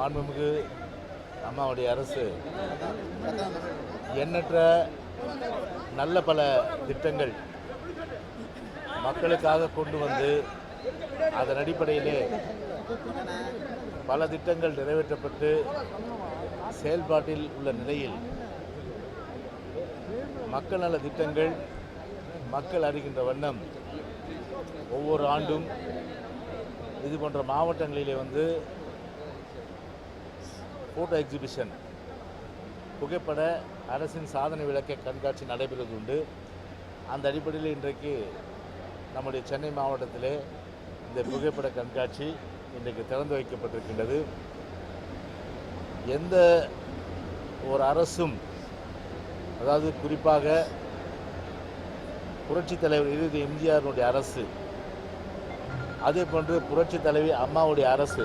மாண்புமிகு அம்மாவுடைய அரசு எண்ணற்ற நல்ல பல திட்டங்கள் மக்களுக்காக கொண்டு வந்து அதன் அடிப்படையிலே பல திட்டங்கள் நிறைவேற்றப்பட்டு செயல்பாட்டில் உள்ள நிலையில் மக்கள் நல திட்டங்கள் மக்கள் அறிகின்ற வண்ணம் ஒவ்வொரு ஆண்டும் இது போன்ற மாவட்டங்களிலே வந்து ஃபோட்டோ எக்ஸிபிஷன். புகைப்பட அரசின் சாதனை விளக்க கண்காட்சி நடைபெறுவது உண்டு அந்த அடிப்படையில் இன்றைக்கு நம்முடைய சென்னை மாவட்டத்திலே இந்த புகைப்பட கண்காட்சி இன்றைக்கு திறந்து வைக்கப்பட்டிருக்கின்றது. எந்த ஒரு அரசும் அதாவது குறிப்பாக புரட்சித் தலைவர் இறுதி எம்ஜிஆருடைய அரசு அதே போன்று புரட்சித் தலைவி அம்மாவுடைய அரசு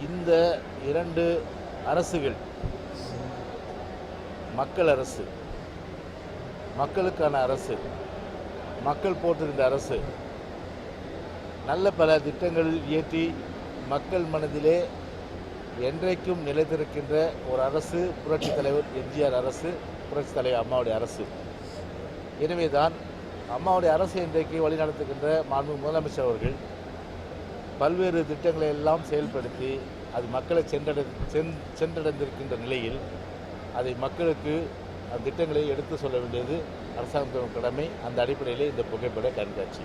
இந்த இரண்டு அரசுகள் மக்கள் அரசு மக்களுக்கான அரசு மக்கள் போட்டிருந்த அரசு நல்ல பல திட்டங்கள் இயற்றி மக்கள் மனதிலே என்றைக்கும் நிலைத்திருக்கின்ற ஒரு அரசு புரட்சித் தலைவர் எம்ஜிஆர் அரசு புரட்சித் தலைவர் அம்மாவுடைய அரசு. எனவே தான் அம்மாவுடைய அரசு இன்றைக்கு வழிநடத்துகின்ற மாண்பு முதலமைச்சர் அவர்கள் பல்வேறு திட்டங்களை எல்லாம் செயல்படுத்தி அது மக்களை சென்றடை சென் சென்றடைந்திருக்கின்ற நிலையில் அதை மக்களுக்கு அந்த திட்டங்களை எடுத்து சொல்ல வேண்டியது அரசாங்கத்தின் கடமை. அந்த அடிப்படையிலே இந்த புகைப்பட கண்காட்சி.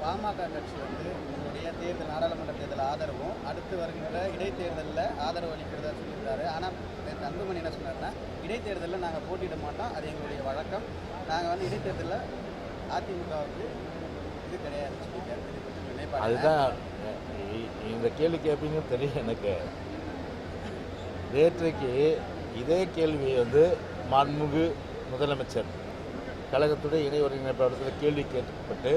பாமக கட்சி வந்து உங்களுடைய தேர்தல் நாடாளுமன்ற தேர்தல் ஆதரவும் அடுத்து வருகின்ற இடைத்தேர்தலில் ஆதரவு அளிக்கிறதா சொல்லியிருக்காரு. ஆனால் அன்புமணி என்ன சொன்னார்னா இடைத்தேர்தலில் நாங்கள் போட்டியிட மாட்டோம். அது எங்களுடைய வழக்கம். நாங்கள் வந்து இடைத்தேர்தலில் அதிமுகவுக்கு அதுதான் இந்த கேள்வி கேட்பீங்கன்னு தெரியும் எனக்கு. நேற்றைக்கு இதே கேள்வி வந்து மாண்புமிகு முதலமைச்சர் கழகத்துடைய இணை ஒருங்கிணைப்பாளத்தில் கேள்வி கேட்கப்பட்டு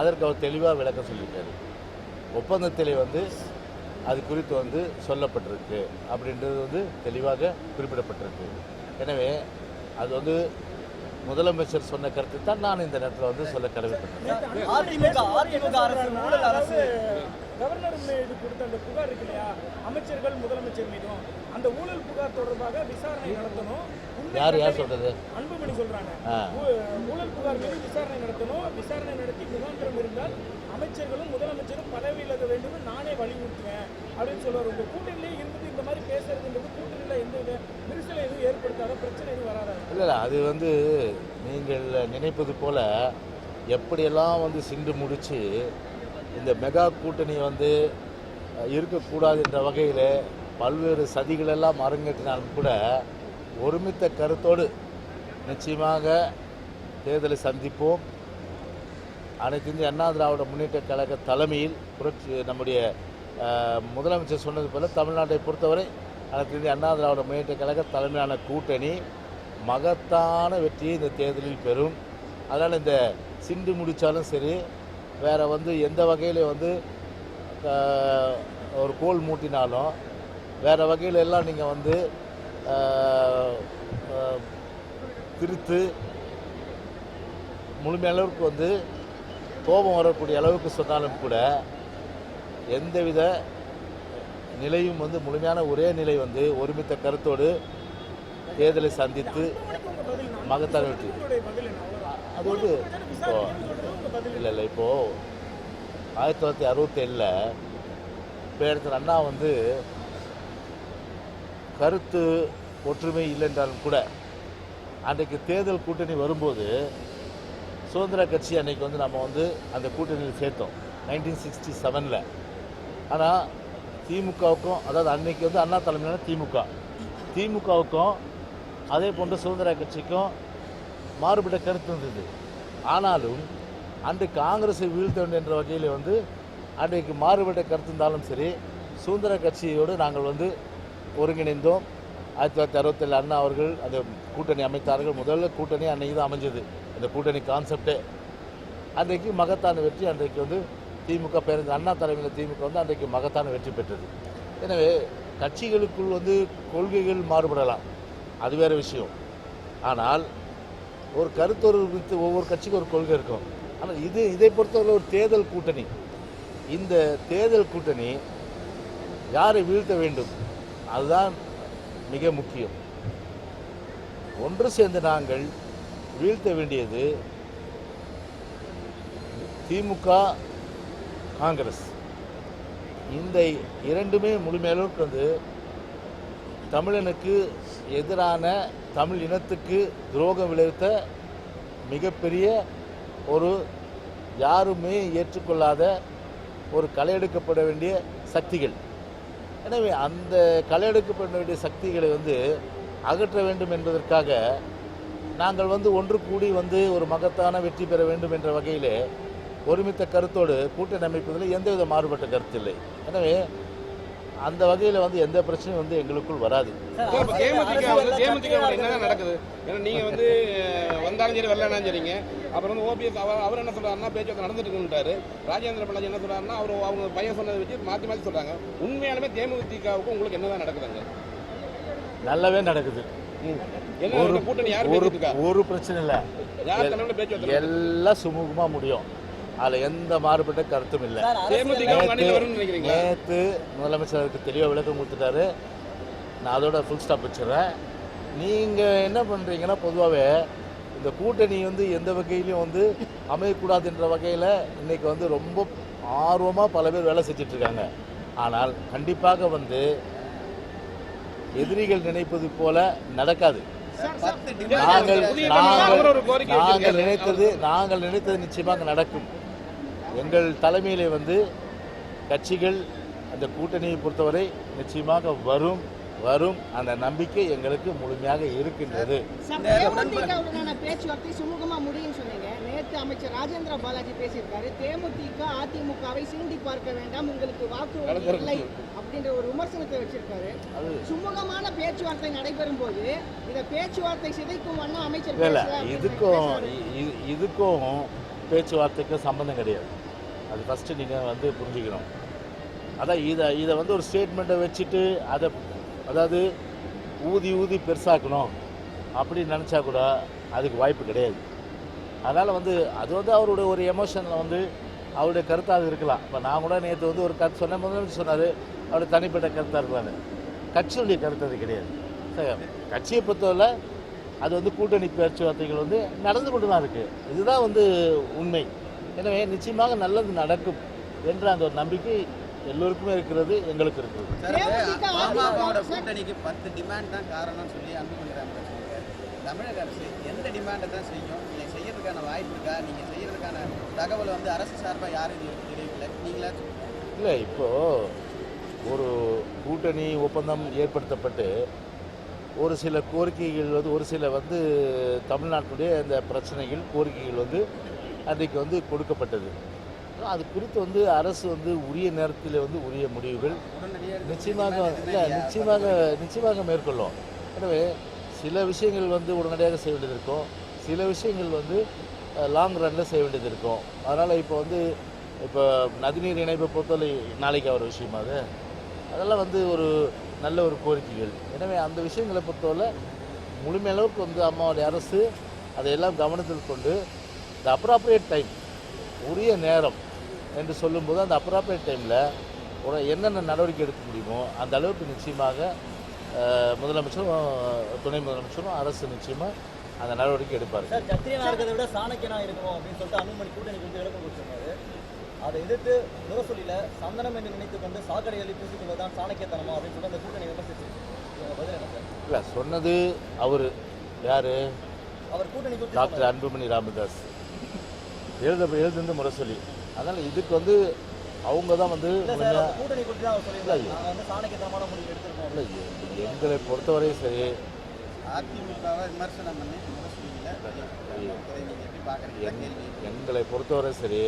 அதற்கு அவர் தெளிவாக விளக்கம் சொல்லியிருக்காரு. ஒப்பந்தத்திலே வந்து அது குறித்து வந்து சொல்லப்பட்டிருக்கு. அப்படின்றது வந்து தெளிவாக குறிப்பிடப்பட்டிருக்கு. எனவே அது வந்து முதலமைச்சர் சொன்ன கருத்தை தான் நான் இந்த நேரத்தில் வந்து சொல்ல கடமைப்பட்டேன் கவர்னர் மீது கொடுத்த அந்த புகார் இருக்கு இல்லையா? அமைச்சர்கள் முதலமைச்சர் மீதும். அந்த ஊழல் புகார் தொடர்பாக விசாரணை நடத்தணும். யார் யார் சொல்றது? அன்புமணி சொல்றாங்க. ஊழல் புகார் மீது விசாரணை நடத்தணும். விசாரணை நடத்தி முகாந்திரம் இருந்தால் அமைச்சர்களும் முதலமைச்சரும் பதவி விலக வேண்டும். நானே வலியுறுத்துவேன் அப்படின்னு சொல்லுவார். உங்க கூட்டணியிலே இருந்துட்டு இந்த மாதிரி பேசுறதுன்றது கூட்டணியில் எந்த வித விரிசலை எதுவும் ஏற்படுத்தாத பிரச்சனை எதுவும் வராதா? இல்லை இல்லை அது வந்து நீங்கள் நினைப்பது போல எப்படியெல்லாம் வந்து சிண்டு முடிச்சு இந்த மெகா கூட்டணி வந்து இருக்கக்கூடாது என்ற வகையில் பல்வேறு சதிகளெல்லாம் அரங்கேற்றினாலும் கூட ஒருமித்த கருத்தோடு நிச்சயமாக தேர்தலை சந்திப்போம். அனைத்து இந்திய அண்ணா திராவிட முன்னேற்ற கழக தலைமையில் புரட்சி நம்முடைய முதலமைச்சர் சொன்னது போல தமிழ்நாட்டை பொறுத்தவரை அனைத்து இந்திய அண்ணா திராவிட முன்னேற்ற கழக தலைமையிலான கூட்டணி மகத்தான வெற்றியை இந்த தேர்தலில் பெறும். அதனால் இந்த சிண்டு முடித்தாலும் சரி வேறு வந்து எந்த வகையில் வந்து ஒரு கோல் மூட்டினாலும் வேறு வகையில் எல்லாம் நீங்கள் வந்து திருத்து முழுமையளவுக்கு வந்து கோபம் வரக்கூடிய அளவுக்கு சொன்னாலும் கூட எந்தவித நிலையும் வந்து முழுமையான ஒரே நிலை வந்து ஒருமித்த கருத்தோடு தேர்தலை சந்தித்து மகத்தான வெற்றி. அது வந்து இப்போ இல்லை இல்லை இப்போது ஆயிரத்தி தொள்ளாயிரத்தி அறுபத்தேழில் பேரத்தில் அண்ணா வந்து கருத்து ஒற்றுமை இல்லை என்றாலும் கூட அன்றைக்கு தேர்தல் கூட்டணி வரும்போது சுதந்திர கட்சி அன்னைக்கு வந்து நம்ம வந்து அந்த கூட்டணியில் சேர்த்தோம். நைன்டீன் சிக்ஸ்டி செவனில் ஆனால் திமுகவுக்கும் அதாவது அன்னைக்கு வந்து அண்ணா தலைமையிலான திமுக. திமுகவுக்கும் அதே போன்ற சுதந்திர கட்சிக்கும் மாறுபட்ட கருத்து இருந்தது. ஆனாலும் அன்று காங்கிரஸை வீழ்த்த வேண்டும் என்ற வகையில் வந்து அன்றைக்கு மாறுபட்ட கருத்து இருந்தாலும் சரி சுதந்திர கட்சியோடு நாங்கள் வந்து ஒருங்கிணைந்தோம். ஆயிரத்தி தொள்ளாயிரத்தி அறுபத்தேழு அண்ணா அவர்கள் அந்த கூட்டணி அமைத்தார்கள். முதல்ல கூட்டணி அன்னைக்கு தான் அமைஞ்சது. அந்த கூட்டணி கான்செப்டே அன்றைக்கு மகத்தான வெற்றி அன்றைக்கு வந்து திமுக பேருந்து அண்ணா தலைமையில் திமுக வந்து அன்றைக்கு மகத்தான வெற்றி பெற்றது. எனவே கட்சிகளுக்குள் வந்து கொள்கைகள் மாறுபடலாம். அது வேறு விஷயம். ஆனால் ஒரு கருத்தொரு குறித்து ஒவ்வொரு கட்சிக்கும் ஒரு கொள்கை இருக்கும். ஆனால் இது இதை பொறுத்தவரை ஒரு தேர்தல் கூட்டணி. இந்த தேர்தல் கூட்டணி யாரை வீழ்த்த வேண்டும்? அதுதான் மிக முக்கியம். ஒன்று சேர்ந்து நாங்கள் வீழ்த்த வேண்டியது திமுக காங்கிரஸ். இந்த இரண்டுமே முழுமையளவுக்கு வந்து தமிழனுக்கு எதிரான தமிழ் இனத்துக்கு துரோகம் விளைவித்த மிகப்பெரிய ஒரு யாருமே ஏற்றுக்கொள்ளாத ஒரு களையெடுக்கப்பட வேண்டிய சக்திகள். எனவே அந்த களையெடுக்கப்பட வேண்டிய சக்திகளை வந்து அகற்ற வேண்டும் என்பதற்காக நாங்கள் வந்து ஒன்று கூடி வந்து ஒரு மகத்தான வெற்றி பெற வேண்டும் என்ற வகையிலே ஒருமித்த கருத்தோடு கூட்டணி அமைப்பதில் எந்தவித மாறுபட்ட கருத்து இல்லை எனவே அந்த வகையில் வந்து எந்த பிரச்சனையும் வந்து எங்களுக்குள் வராது. நடக்குது. ஏன்னா நீங்க வந்து வந்தாலும் சரி வரலனாலும் சரிங்க. அப்புறம் வந்து ஓபிஎஸ் அவர் அவர் என்ன சொல்றாருன்னா பேச்சுவார்த்தை நடந்துட்டு இருக்குன்றாரு ராஜேந்திர பாலாஜி என்ன சொல்றாருன்னா அவர் அவங்க பையன் சொன்னதை வச்சு மாத்தி மாத்தி சொல்றாங்க. உண்மையாலுமே தேமுதிகவுக்கும் உங்களுக்கு என்னதான் நடக்குதுங்க? நல்லாவே நடக்குது. என்ன ஒரு கூட்டணி யார் ஒரு பேசிட்டு இருக்கா ஒரு பிரச்சனை இல்லை. எல்லாம் சுமூகமாக முடியும். அதில் எந்த மாறுபட்ட கருத்தும் இல்லை. நினைக்கிறீங்க நேற்று முதலமைச்சருக்கு தெளிவாக விளக்கம் கொடுத்துட்டாரு. நான் அதோட ஃபுல் ஸ்டாப் வச்சிடுறேன். நீங்கள் என்ன பண்ணுறீங்கன்னா பொதுவாகவே இந்த கூட்டணி வந்து எந்த வகையிலையும் வந்து அமையக்கூடாதுன்ற வகையில் இன்னைக்கு வந்து ரொம்ப ஆர்வமாக பல பேர் வேலை செஞ்சுட்டு இருக்காங்க. ஆனால் கண்டிப்பாக வந்து எதிரிகள் நினைப்பது போல நடக்காது. நாங்கள் நாங்கள். நினைத்தது நாங்கள் நினைத்தது நிச்சயமாக நடக்கும். எங்கள் தலைமையிலே வந்து கட்சிகள் அந்த கூட்டணியை பொறுத்தவரை நிச்சயமாக வரும் வரும் அந்த நம்பிக்கை எங்களுக்கு முழுமையாக இருக்கின்றது. பேச்சுவார்த்தை சுமூகமா முடியும்னு சொன்னீங்க. நேத்து அமைச்சர் ராஜேந்திர பாலாஜி பேசியிருக்காரு. தேமுதிக அதிமுகவை சீண்டி பார்க்க வேண்டாம் உங்களுக்கு வாக்கு இல்லை அப்படின்ற ஒரு விமர்சனத்தை வச்சிருக்காரு. அது சுமூகமான பேச்சுவார்த்தை நடைபெறும் போது இந்த பேச்சுவார்த்தை சிதைக்கும் வண்ணம் அமைச்சர் இதுக்கும் இதுக்கும் பேச்சுவார்த்தைக்கும் சம்மந்தம் கிடையாது. அது ஃபஸ்ட்டு நீங்கள் வந்து புரிஞ்சுக்கணும். அதான் இதை இதை வந்து ஒரு ஸ்டேட்மெண்ட்டை வச்சுட்டு அதை அதாவது ஊதி ஊதி பெருசாக்கணும் அப்படின்னு நினச்சா கூட அதுக்கு வாய்ப்பு கிடையாது. அதனால் வந்து அது வந்து அவருடைய ஒரு எமோஷனில் வந்து அவருடைய கருத்தாக இருக்கலாம். இப்போ நான் கூட நேற்று வந்து ஒரு கருத்து சொன்ன முதலமைச்சர் சொன்னார் அவருடைய தனிப்பட்ட கருத்தாக இருக்கலான்னு கட்சியுடைய கருத்து அது கிடையாது. கட்சியை பொறுத்தவரை அது வந்து கூட்டணி பேச்சுவார்த்தைகள் வந்து நடந்து கொண்டு தான் இருக்குது இதுதான் வந்து உண்மை. எனவே நிச்சயமாக நல்லது நடக்கும் என்ற அந்த ஒரு நம்பிக்கை எல்லோருக்குமே இருக்கிறது எங்களுக்கு இருக்கிறது. கூட்டணிக்கு பத்து டிமாண்ட் தான் காரணம்னு சொல்லி சொல்லியிருக்காரு. தமிழக அரசு எந்த டிமாண்டை தான் செய்யும்? இல்லை செய்யறதுக்கான வாய்ப்பு இருக்கா? நீங்க செய்யறதுக்கான தகவல் வந்து அரசு சார்பாக யாரும் தெரியவில்லை நீங்களா. இல்லை இப்போது ஒரு கூட்டணி ஒப்பந்தம் ஏற்படுத்தப்பட்டு ஒரு சில கோரிக்கைகள் வந்து ஒரு சில வந்து தமிழ்நாட்டுடைய இந்த பிரச்சனைகள் கோரிக்கைகள் வந்து அன்றைக்கு வந்து கொடுக்கப்பட்டது. அது குறித்து வந்து அரசு வந்து உரிய நேரத்தில் வந்து உரிய முடிவுகள் நிச்சயமாக இல்லை நிச்சயமாக நிச்சயமாக மேற்கொள்ளும். எனவே சில விஷயங்கள் வந்து உடனடியாக செய்ய வேண்டியது இருக்கும். சில விஷயங்கள் வந்து லாங் ரன்னில் செய்ய வேண்டியது இருக்கும். அதனால் இப்போ வந்து இப்போ நதிநீர் இணைப்பை பொறுத்தவரை நாளைக்கு ஒரு விஷயமா அது? அதெல்லாம் வந்து ஒரு நல்ல ஒரு கோரிக்கைகள். எனவே அந்த விஷயங்களை பொறுத்தவரை முழுமையளவுக்கு வந்து அம்மாவுடைய அரசு அதையெல்லாம் கவனத்தில் கொண்டு இந்த அப்ராப்ரியேட் டைம் உரிய நேரம் என்று சொல்லும்போது அந்த அப்ராப்ரியேட் டைமில் ஒரு என்னென்ன நடவடிக்கை எடுக்க முடியுமோ அந்த அளவுக்கு நிச்சயமாக முதலமைச்சரும் துணை முதலமைச்சரும் அரசு நிச்சயமாக அந்த நடவடிக்கை எடுப்பார் சார் சத்திரியனா இருக்கிறத விட சாணக்கியனா இருக்கணும் அப்படின்னு சொல்லிட்டு அன்புமணி கூட்டணி வந்து விளக்கம் கொடுத்திருந்தாரு. அதை எதிர்த்து முரசொலியில சந்தனம் என்று நினைத்துக் கொண்டு சாக்கடைகளை பூசிக்கொள்வதுதான் சாணக்கியத்தனமா அப்படின்னு சொல்லிட்டு அந்த கூட்டணி விமர்சிச்சு இல்லை சொன்னது அவர். யார்? அவர் கூட்டணி டாக்டர் அன்புமணி ராமதாஸ். எழுத எழுதுந்து முரசொலி அதனால் இதுக்கு வந்து அவங்க தான் வந்து இல்ல எங்களை பொறுத்தவரை சரி. எங்களை பொறுத்தவரை சரி.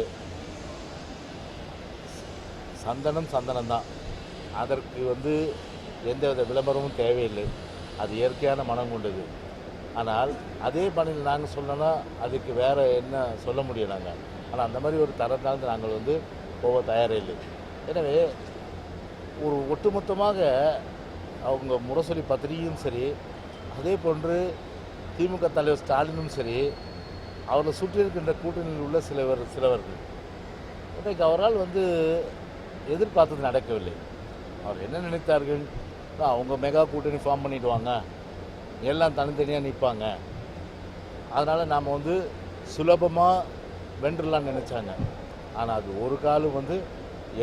சந்தனம் சந்தனம் தான். அதற்கு வந்து எந்தவித விளம்பரமும் தேவையில்லை. அது இயற்கையான மனம் கொண்டது. ஆனால் அதே பணியில் நாங்கள் சொன்னோன்னா அதுக்கு வேறு என்ன சொல்ல முடியும் நாங்கள் ஆனால் அந்த மாதிரி ஒரு தரம் நாங்கள் வந்து போக தயாரே இல்லை. எனவே ஒரு ஒட்டுமொத்தமாக அவங்க முரசொலி பத்திரிகையும் சரி அதே போன்று திமுக தலைவர் ஸ்டாலினும் சரி அவரை சுற்றி இருக்கின்ற கூட்டணியில் உள்ள சிலவர் சிலவர்கள். இன்றைக்கு அவரால் வந்து எதிர்பார்த்தது நடக்கவில்லை. அவர் என்ன நினைத்தார்கள்? அவங்க மெகா கூட்டணி ஃபார்ம் பண்ணிவிடுவாங்க எல்லாம் தனித்தனியாக நிற்பாங்க அதனால் நாம் வந்து சுலபமாக வென்றலாம்னு நினச்சாங்க. ஆனால் அது ஒரு காலம் வந்து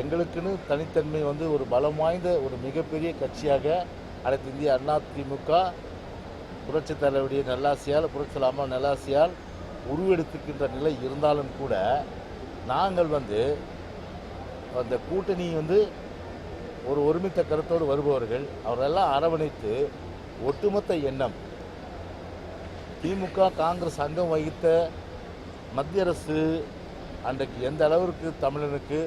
எங்களுக்குன்னு தனித்தன்மை வந்து ஒரு பலம் வாய்ந்த ஒரு மிகப்பெரிய கட்சியாக அனைத்து இந்திய அண்ணா திமுக புரட்சி தலைவருடைய நல்லாசியால் புரட்சி அம்மா நல்லாசியால் உருவெடுத்துக்கின்ற நிலை இருந்தாலும் கூட நாங்கள் வந்து அந்த கூட்டணி வந்து ஒரு ஒருமித்த கருத்தோடு வருபவர்கள். அவரெல்லாம் அரவணைத்து ஒட்டுமொத்த எண்ணம். திமுக காங்கிரஸ் அங்கம் வகித்த மத்திய அரசு அன்றைக்கு எந்த அளவிற்கு தமிழனுக்கு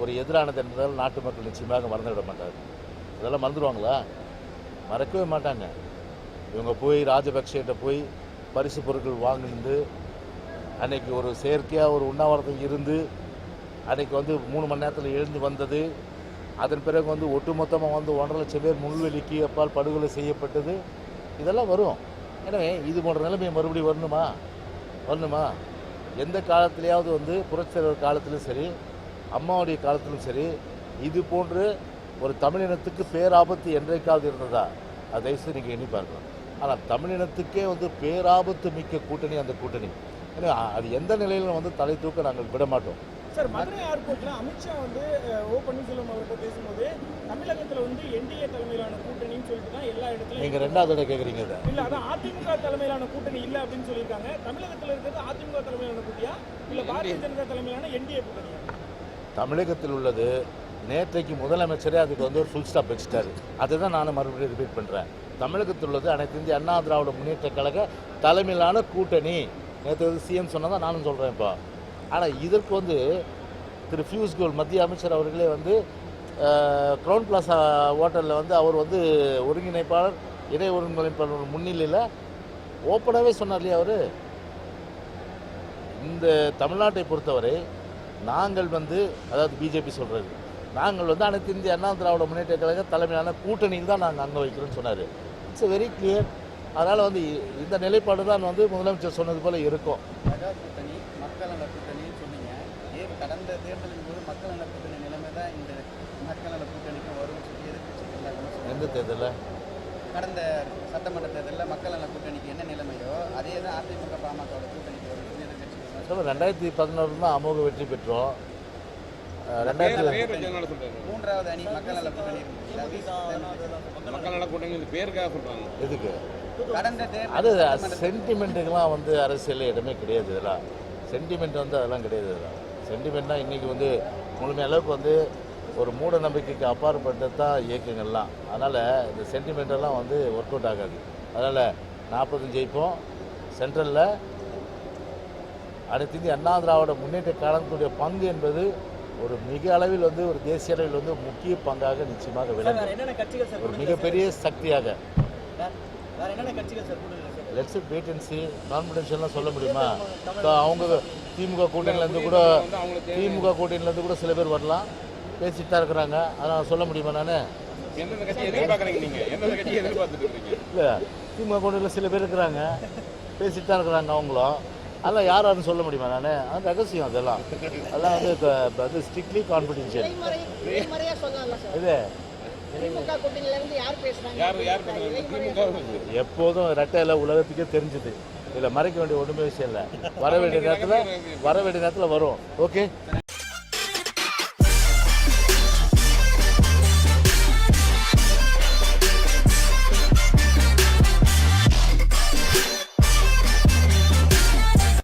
ஒரு எதிரானது என்பதால் நாட்டு மக்கள் நிச்சயமாக மறந்துவிட மாட்டார் இதெல்லாம் மறந்துடுவாங்களா மறக்கவே மாட்டாங்க. இவங்க போய் ராஜபக்சேட்ட போய் பரிசு பொருட்கள் வாங்கிருந்து அன்னைக்கு ஒரு செயற்கையாக ஒரு உண்ணாவிரதம் இருந்து அன்னைக்கு வந்து மூணு மணி நேரத்தில் எழுந்து வந்தது அதன் பிறகு வந்து ஒட்டுமொத்தமாக வந்து ஒன்றரை லட்சம் பேர் முள்வெளிக்கு அப்பால் படுகொலை செய்யப்பட்டது. இதெல்லாம் வரும். எனவே இது போன்ற நிலைமை மறுபடியும் வரணுமா? வரணுமா? எந்த காலத்திலேயாவது வந்து புரட்சித்தலைவர் காலத்திலும் சரி அம்மாவுடைய காலத்திலும் சரி இது போன்று ஒரு தமிழினத்துக்கு பேராபத்து என்றைக்காவது இருந்ததா? அதை தயவுசெய்து நீங்கள் எண்ணி பார்க்கலாம் ஆனால் தமிழினத்துக்கே வந்து பேராபத்து மிக்க கூட்டணி அந்த கூட்டணி. ஏன்னா அது எந்த நிலையிலும் வந்து தலை தூக்க நாங்கள் விட மாட்டோம் சார் மதுரை ஏர்போர்ட்ல அமித்ஷா வந்து ஓ பன்னீர்செல்வம் அவர்கிட்ட பேசும்போது தமிழகத்துல வந்து என்டிஏ தலைமையிலான கூட்டணின்னு சொல்லிட்டு தான் எல்லா இடத்துலயும் நீங்கள் ரெண்டாவது தடவை கேட்குறீங்க இதை. இல்ல அதான் அதிமுக தலைமையிலான கூட்டணி இல்ல அப்படின்னு சொல்லியிருக்காங்க. தமிழகத்துல இருக்கிறது அதிமுக தலைமையிலான கூட்டணியா? இல்ல பாரதிய ஜனதா தலைமையிலான என்டிஏ கூட்டணியா? தமிழகத்தில் உள்ளது நேற்றைக்கு முதலமைச்சரே அதுக்கு வந்து ஒரு ஃபுல் ஸ்டாப் வச்சுட்டாரு. அதுதான் நான் மறுபடியும் ரிப்பீட் பண்ணுறேன் தமிழகத்தில் உள்ளது அனைத்து இந்திய அண்ணா திராவிட முன்னேற்ற கழக தலைமையிலான கூட்டணி. நேற்று சிஎம் சொன்னதான் நானும் சொல்கிறேன் இப்போ. ஆனால் இதற்கு வந்து திரு பியூஷ் கோல் மத்திய அமைச்சர் அவர்களே வந்து க்ரௌன் பிளாசா ஹோட்டலில் வந்து அவர் வந்து ஒருங்கிணைப்பாளர் இணை ஒருங்கிணைப்பாளர் முன்னிலையில் ஓப்பனாகவே சொன்னார் இல்லையா அவர்? இந்த தமிழ்நாட்டை பொறுத்தவரை நாங்கள் வந்து அதாவது பிஜேபி சொல்கிறது நாங்கள் வந்து அனைத்து இந்திய அண்ணா திராவிட முன்னேற்ற கழக தலைமையிலான கூட்டணியில் தான் நாங்கள் அங்கே வைக்கிறோம்னு சொன்னார். இட்ஸ் வெரி கிளியர் அதனால் வந்து இந்த நிலைப்பாடு தான் வந்து முதலமைச்சர் சொன்னது போல் இருக்கும் மெகா கூட்டணி மக்கள் நல கூட்டணின்னு சொன்னீங்க ஏன் கடந்த தேர்தலின் போது மக்கள் நல கூட்டணி நிலைமை தான் இந்த மக்கள் நல வரும்னு சொல்லி விமர்சனம் எந்த தேர்தலில் கடந்த சட்டமன்ற தேர்தலில் மக்கள் நல கூட்டணிக்கு என்ன நிலைமையோ அதே தான் அதிமுக பாமகவோட கூட்டணிக்கு வரும் ரெண்டாயிரத்தி பதினோரு தான் அமோக வெற்றி பெற்றோம் ரெண்டாயிரத்தி மூன்றாவது அணி மக்கள் நல கூட்டணி மக்கள் நல கூட்டணி இது பேருக்காக சொல்றாங்க எதுக்கு அது தேர்தல் சென்டிமெண்ட்டுக்கெல்லாம் வந்து அரசியலில் இடமே கிடையாது இதெல்லாம் சென்டிமெண்ட் வந்து அதெல்லாம் கிடையாது இதெல்லாம் சென்டிமெண்ட்னா இன்றைக்கி வந்து முழுமைய அளவுக்கு வந்து ஒரு மூட நம்பிக்கைக்கு அப்பாற்பட்டது தான் இயக்கங்கள்லாம். அதனால் இந்த சென்டிமெண்டெல்லாம் வந்து ஒர்க் அவுட் ஆகாது. அதனால் நாற்பது ஜெயிப்போம். சென்ட்ரலில் அனைத்து இந்திய அண்ணா திராவிட முன்னேற்ற கழகத்துடைய பங்கு என்பது ஒரு மிக அளவில் வந்து ஒரு தேசிய அளவில் வந்து முக்கிய பங்காக நிச்சயமாக விளங்கும். ஒரு மிகப்பெரிய சக்தியாக. லெட்ஸ் வெயிட் அண்ட் சி கான்ஃபிடென்ஷியல்லாம் சொல்ல முடியுமா? இப்போ அவங்க திமுக கூட்டணியிலேருந்து கூட திமுக கூட்டணியிலேருந்து கூட சில பேர் வரலாம். பேசிட்டு தான் இருக்கிறாங்க. அதனால் சொல்ல முடியுமா நான்? இல்லை திமுக கூட்டணியில் சில பேர் இருக்கிறாங்க. பேசிட்டு தான் இருக்கிறாங்க அவங்களும். அதெல்லாம் யார் யாருன்னு சொல்ல முடியுமா நான்? அது ரகசியம் அதெல்லாம். அதெல்லாம் வந்து வந்து ஸ்ட்ரிக்ட்லி கான்ஃபிடென்ஷியல் இது எப்போதும் ரெட்டையில உலகத்துக்கே தெரிஞ்சுது. இதில் மறைக்க வேண்டிய ஒன்றுமே விஷயம் இல்லை. வர வேண்டிய நேரத்தில் வர வேண்டிய நேரத்தில் வரும். ஓகே